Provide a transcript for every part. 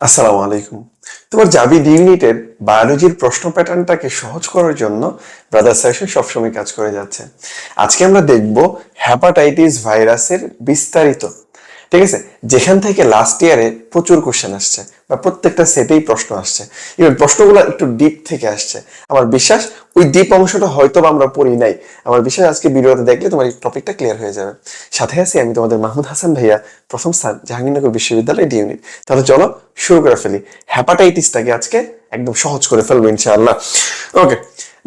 আসসালামু আলাইকুম। তোমার জাবি ডিউনিটের বায়োলজির প্রশ্ন প্যাটার্নটাকে সহজ করার জন্য ব্রাদার সেশন সবসময় কাজ করে যাচ্ছে। আজকে আমরা দেখব হ্যাপাটাইটিস ভাইরাসের বিস্তারিত ঠিক আছে? যেখান থেকে লাস্ট ইয়ারে প্রচুর কোশ্চেন আসছে বা প্রত্যেকটা সেটেই প্রশ্ন আসছে। ইভেন প্রশ্নগুলো একটু ডিপ থেকে আসছে। আমার বিশ্বাস, ওই ডিপ অংশটা হয়তো আমরা পড়ি নাই। আমার বিশ্বাস, আজকে ভিডিওতে দেখলে তোমার এই টপিকটা ক্লিয়ার হয়ে যাবে। সাথে আছি আমি তোমাদের মাহমুদ হাসান ভাইয়া, প্রথম স্থান, জাহাঙ্গীরনগর বিশ্ববিদ্যালয় ডি ইউনিট তাহলে চলো শুরু করে ফেলি। হ্যাপাটাইটিসটাকে আজকে একদম সহজ করে ফেলব ইনশাআল্লাহ। ওকে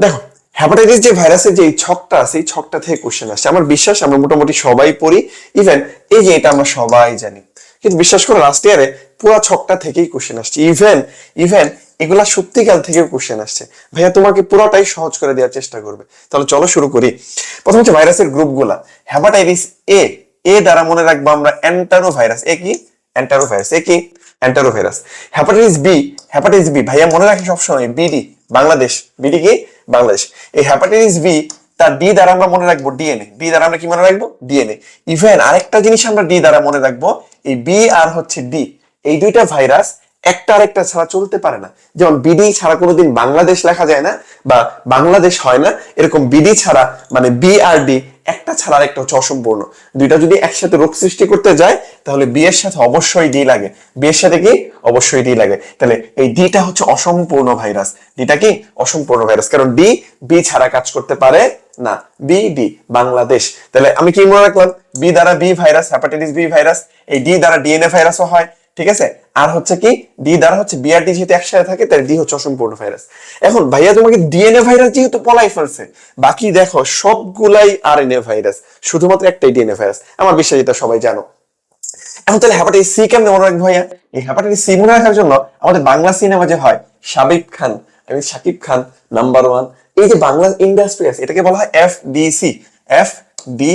দেখো হ্যাপাটাইটিস যে ভাইরাসের যে ছকটা আছে এই ছকটা থেকে কোশ্চেন আসছে আমার বিশ্বাস, আমরা মোটামুটি সবাই পড়ি। ইভেন এই যে এটা আমরা সবাই জানি। কিন্তু বিশ্বাস করো লাস্ট ইয়ারে পুরো ছকটা থেকেই কোশ্চেন আসছে। ইভেন ইভেন এগুলা সত্যিকাল থেকেও কোশ্চেন আসছে। ভাইয়া, তোমাকে পুরোটাই সহজ করে দেওয়ার চেষ্টা করবে। তাহলে চলো শুরু করি। প্রথম হচ্ছে ভাইরাসের গ্রুপগুলা হ্যাপাটাইটিস এ এ দ্বারা মনে রাখব আমরা অ্যান্টারো ভাইরাস এ কি? অ্যান্টারো ভাইরাস এ কি? Entero virus hepatitis B hepatitis B ভাইয়া, মনে রাখি সবসময় বিডি বাংলাদেশ। বিডি কি? বাংলাদেশ। এই হ্যাপাটাইটিস বি তার ডি দ্বারা আমরা মনে রাখব ডিএনএ বি দ্বারা আমরা কি মনে রাখব? ডিএনএ ইভেন আরেকটা জিনিস আমরা ডি দ্বারা মনে রাখব, এই বি আর হচ্ছে ডি এই দুইটা ভাইরাস একটা আরেকটা ছাড়া চলতে পারে না। যেমন বিডি ছাড়া কোনোদিন বাংলাদেশ লেখা যায় না বা বাংলাদেশ হয় না, এরকম বিডি ছাড়া মানে বি আর ডি একটা ছাড়া আরেকটা হচ্ছে অসম্পূর্ণ। দুইটা যদি একসাথে রোগ সৃষ্টি করতে যায়, তাহলে বি এর সাথে অবশ্যই ডি লাগে। বি এর সাথে কি? অবশ্যই ডি লাগে। তাহলে এই ডিটা হচ্ছে অসম্পূর্ণ ভাইরাস। ডিটা কি? অসম্পূর্ণ ভাইরাস। কারণ ডি বি ছাড়া কাজ করতে পারে না। B D Bangladesh. তাহলে আমি কি মনে রাখলাম? বি দ্বারা B virus hepatitis B virus, এই ডি দ্বারা ডিএনএ ভাইরাসও হয় ঠিক আছে? আর হচ্ছে কি ডি দ্বারা হচ্ছে বিআরডি যেহেতু একসাথে থাকে তাই ডি হচ্ছে অসম্পূর্ণ ভাইরাস এখন ভাইয়া, তোমাকে ডিএনএ ভাইরাস যেহেতু পলাই ফেলছে, বাকি দেখো, সবগুলাই আরএনএ ভাইরাস শুধুমাত্র একটাই ডিএনএ ভাইরাস আমার বিশ্বাস এটা সবাই জানো। এখন তাহলে হ্যাপাটাইটিস সি কেমনে মনে রাখব ভাইয়া? এই হ্যাপাটাইটিস সি মনে রাখার জন্য আমাদের বাংলা সিনেমা যে হয়, সাবিক খান আমি শাকিব খান নাম্বার ওয়ান এই যে বাংলা ইন্ডাস্ট্রি আছে, এটাকে বলা হয় F DC F D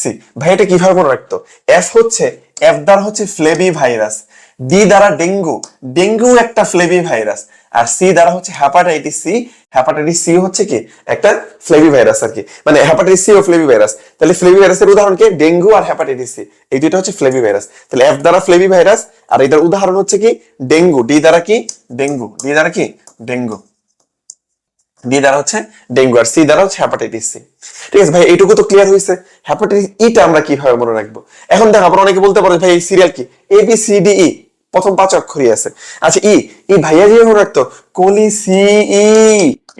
C ভাই, এটা কীভাবে মনে রাখতো? এফ হচ্ছে এফ দ্বারা হচ্ছে ফ্লেবি ভাইরাস ডি দ্বারা ডেঙ্গু। ডেঙ্গু একটা ফ্লেভি ভাইরাস আর সি দ্বারা হচ্ছে হ্যাপাটাইটিস সি হ্যাপাটাইটিস সি হচ্ছে কি? একটা ফ্লেবি ভাইরাস আর কি। মানে হ্যাপাটাইটিস সি ও ফ্লেবি ভাইরাস তাহলে ফ্লেভি ভাইরাসের উদাহরণ কি? ডেঙ্গু আর হ্যাপাটাইটিস সি এই দুইটা হচ্ছে ফ্লেভি ভাইরাস তাহলে এফ দ্বারা ফ্লেভি ভাইরাস আর এটার উদাহরণ হচ্ছে কি? ডেঙ্গু। ডি দ্বারা কি? ডেঙ্গু। ডি দ্বারা কি? ডেঙ্গু। ডি দ্বারা হচ্ছে ডেঙ্গু, আর সি দ্বারা হচ্ছে হ্যাপাটাইটিস সি ঠিক আছে, ভাই, এইটুকু তো ক্লিয়ার হয়েছে হ্যাপাটাইটিস ইটা আমরা কীভাবে মনে রাখব? এখন দেখো আপনারা অনেকে বলতে পারেন ভাই, এই সিরিয়াল কি? A B C D E প্রথম পাঁচ অক্ষরই আছে। আচ্ছা ই ই ভাইয়া যে মনে রাখতো কলি সি, ই,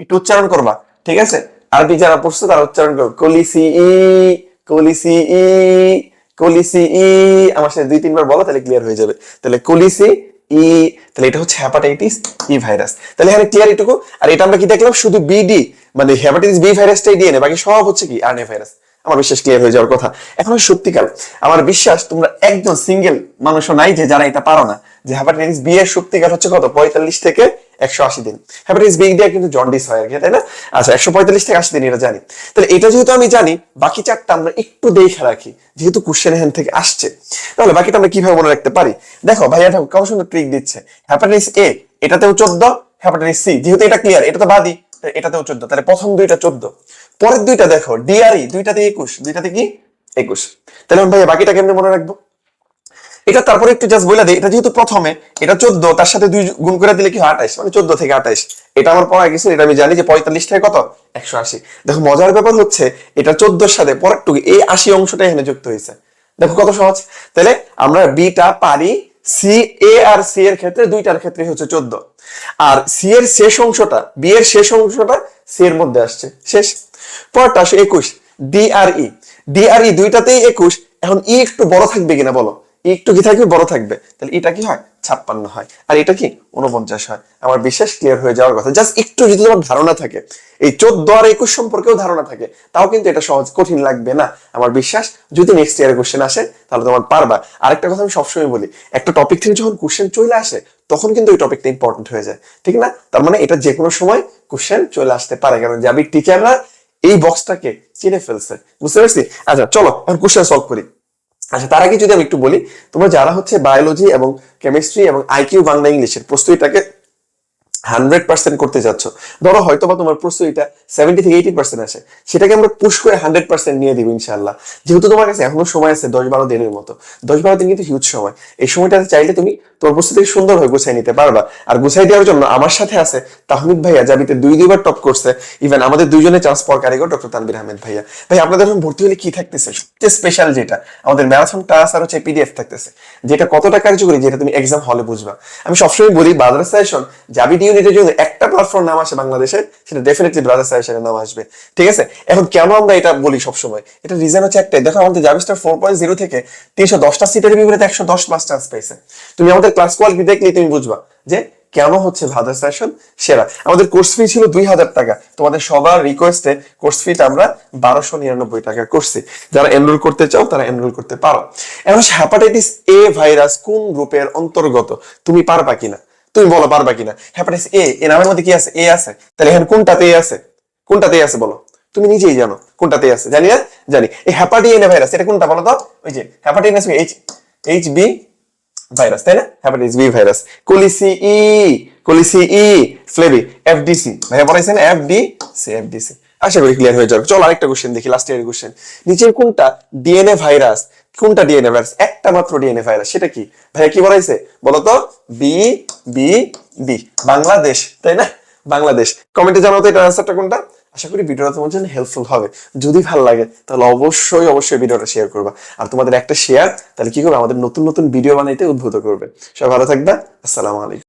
একটু উচ্চারণ করবা, ঠিক আছে? আরবি যারা পড়ছে তারা উচ্চারণ করবে কলি সি, ই, কলি সি, ই, কলি সি, ই, আমার সাথে দুই, তিনবার বলো, তাহলে ক্লিয়ার হয়ে যাবে। তাহলে কলি সি, ই, তাহলে এটা হচ্ছে হ্যাপাটাইটিস ই ভাইরাস তাহলে এখানে ক্লিয়ার এটুকু আর এটা আমরা কি দেখলাম? শুধু বিডি মানে হ্যাপাটাইটিস বি ভাইরাসটাই ডিএনএ বাকি সব হচ্ছে কি আরএনএ ভাইরাস আমার বিশ্বাস ক্লিয়ার হয়ে যাওয়ার কথা। এখন সত্যিকার, আমার বিশ্বাস তোমরা একজন সিঙ্গেল মানুষও নাই যে যারা এটা পারো না। যে হ্যাপাটাইটিস বি এর সত্যিকার হচ্ছে কত? পঁয়তাল্লিশ থেকে একশো আশি দিন। হ্যাপাটাইটিস বি দিয়ে কিন্তু জন্ডিস হয় আর কি, তাই না? আচ্ছা একশো পঁয়তাল্লিশ থেকে আশি দিন এটা জানি। তাহলে এটা যেহেতু আমি জানি, বাকি চারটা আমরা একটু দেখে রাখি, যেহেতু কোশ্চেন এখান থেকে আসছে। তাহলে বাকিটা আমরা কীভাবে মনে রাখতে পারি? দেখো, ভাইয়া দেখো কত সুন্দর ট্রিক দিচ্ছে। হ্যাপাটাইটিস এ এটাতেও চোদ্দ হ্যাপাটাইটিস সি যেহেতু এটা ক্লিয়ার এটা তো বাদি তাহলে এটাতেও চোদ্দ, তাহলে প্রথম দুইটা চোদ্দ। পরের দুইটা দেখো, ডিআরই, দুইটাতে একুশ, দুইটাতে কি? একুশ। তাহলে আমি ভাইয়া বাকিটা কেমনে মনে রাখব? এটা তারপরে একটু জাস্ট বলে দিই, এটা যেহেতু প্রথমে, এটা চোদ্দ, তার সাথে দুই গুণ করে দিলে কি হয়? আঠাইশ মানে চোদ্দ থেকে আঠাইশ। এটা আমার পড়া গেছে, এটা আমি জানি যে পঁয়তাল্লিশ থেকে কত? একশো আশি। দেখো, মজার ব্যাপার হচ্ছে, এটা চোদ্দোর সাথে পরের টুকু এই আশি অংশটা এখানে যুক্ত হয়েছে। দেখো কত সহজ। তাহলে আমরা বিটা পারি সি এ আর সি এর ক্ষেত্রে দুইটার ক্ষেত্রে হচ্ছে চোদ্দ। আর সি এর শেষ অংশটা বি এর শেষ অংশটা সি এর মধ্যে আসছে। শেষ। পরটা আসে একুশ ডি আর ই ডি আর ই দুইটাতেই একুশ। এখন ই একটু বড় থাকবে কিনা বলো? একটু কি থাকবে, বড় থাকবে। তাহলে এটা কি হয়? ছাপ্পান্ন হয়। আর এটা কি? উনপঞ্চাশ হয়। আমার বিশ্বাস ক্লিয়ার হয়ে যাওয়ার কথা। জাস্ট একটু যদি তোমার ধারণা থাকে, এই চোদ্দ আর একুশ সম্পর্কেও ধারণা থাকে, তাও কিন্তু এটা সহজ, কঠিন লাগবে না। আমার বিশ্বাস, যদি নেক্সট ইয়ারে কোশ্চেন আসে, তাহলে তোমার পারবা। আরেকটা কথা আমি সবসময় বলি, একটা টপিক থেকে যখন কোশ্চেন চলে আসে, তখন কিন্তু ওই টপিকটা ইম্পর্টেন্ট হয়ে যায়। ঠিক না? তার মানে এটা যে কোনো সময় কোশ্চেন চলে আসতে পারে। কারণ যাবি টিচাররা এই বক্সটাকে চিনে ফেলছে। বুঝতে পারছি? আচ্ছা চলো, এখন কোশ্চেন সলভ করি। আচ্ছা তার আগে যদি আমি একটু বলি, তোমরা যারা হচ্ছে বায়োলজি এবং কেমিস্ট্রি এবং আইকিউ বাংলা ইংলিশের প্রস্তুতিটাকে হান্ড্রেড পার্সেন্ট করতে যাচ্ছ। ধরো হয়তো বা তোমার প্রস্তুতিটা সেভেন্টি থেকে এইটি পার্সেন্ট আসে। সেটাকে আমরা পুশ করে হান্ড্রেড পার্সেন্ট নিয়ে দিব ইনশাল্লাহ যেহেতু তোমার কাছে এখনও সময় আছে দশ বারো দিনের মতো। দশ বারো দিন কিন্তু হিউজ সময়। এই সময়টাতে চাইলে তুমি তোমার প্রস্তুতি হয়ে গুছাই নিতে পারবা। আর গুছাই দেওয়ার জন্য আমার সাথে আছে তাহমিদ ভাইয়া জাবিতে দুই দুইবার টপ করছে। ইভেন আমাদের দুইজনের চান্স পাওয়ার কারিগর ডক্টর তানবির আহমেদ ভাইয়া। ভাই, আপনাদের এখন ভর্তি হলে কি থাকতেছে? সবচেয়ে স্পেশাল যেটা, আমাদের ম্যারাথন ক্লাস আর হচ্ছে পিডিএফ থাকতেছে। যেটা কতটা কার্যকরী, যেটা তুমি এক্সাম হলে বুঝবা। আমি সবসময় বলি ব্রাদার সাজেশন জাবিটি ইউনিটের জন্য একটা প্ল্যাটফর্ম নাম আসে বাংলাদেশে, সেটা ডেফিনেটলি ব্রাদার সাজেশনের নাম আসবে। ঠিক আছে? এখন কেন আমরা এটা বলি সবসময়? এটা রিজন হচ্ছে একটাই। দেখো আমাদের জাবিস্টার ফোর পয়েন্ট জিরো থেকে তিনশো দশটা সিটের বিপরীতে একশো দশ প্লাস চান্স পেয়েছে। তুমি আমাদের ক্লাস কোয়ালিটি দেখলেই তুমি বুঝবা যে কেন হচ্ছে ভাদার সেশন সেরা। আমাদের কোর্স ফি ছিল দুই হাজার টাকা। তোমাদের সবার রিকোয়েস্টে কোর্স ফিটা আমরা বারোশো নিরানব্বই টাকা করছি। যারা এনরোল করতে চাও, তারা এনরোল করতে পারো। এখন হ্যাপাটাইটিস এ ভাইরাস কোন গ্রুপের অন্তর্গত? তুমি পারবা কিনা? তুমি বলো পারবা কিনা? হ্যাপাটাইটিস এ এ নামের মধ্যে কি আছে? এ আছে। তাহলে এখানে কোনটাতে আছে? কোনটাতে আছে বলো? তুমি নিজেই জানো কোনটাতে আছে। জানি না জানি। এই হ্যাপাটিএনএ ভাইরাস এটা কোনটা বলো তো? ওই যে hepatitis H H B virus তাই না? হ্যাপাটাইটিস বি ভাইরাস কোলিসি ই কোলিসি ই ফ্লেভি এফডিসি ভাইয়া বলাইছেন এফডিসি এফডিসি আশা করি ক্লিয়ার হয়ে যাবে। চলো আরেকটা কোশ্চেন দেখি লাস্ট ইয়ার কোশ্চেন নিচের কোনটা ডিএনএ ভাইরাস কোনটা ডিএনএ ভাইরাস একটা মাত্র ডিএনএ ভাইরাস সেটা কি? ভাইয়া কি বলাইছে? বলো তো বি বি বি বাংলাদেশ, তাই না? বাংলাদেশ। কমেন্টে জানাও তো এটা আনসারটা কোনটা? আশা করি ভিডিওটা তোমার জন্য হেল্পফুল হবে। যদি ভালো লাগে, তাহলে অবশ্যই অবশ্যই ভিডিওটা শেয়ার করবা। আর তোমাদের একটা শেয়ার তাহলে কি করবে? আমাদের নতুন নতুন ভিডিও বানাইতে উদ্ভূত করবে। সবাই ভালো থাকবে। আসসালামু আলাইকুম।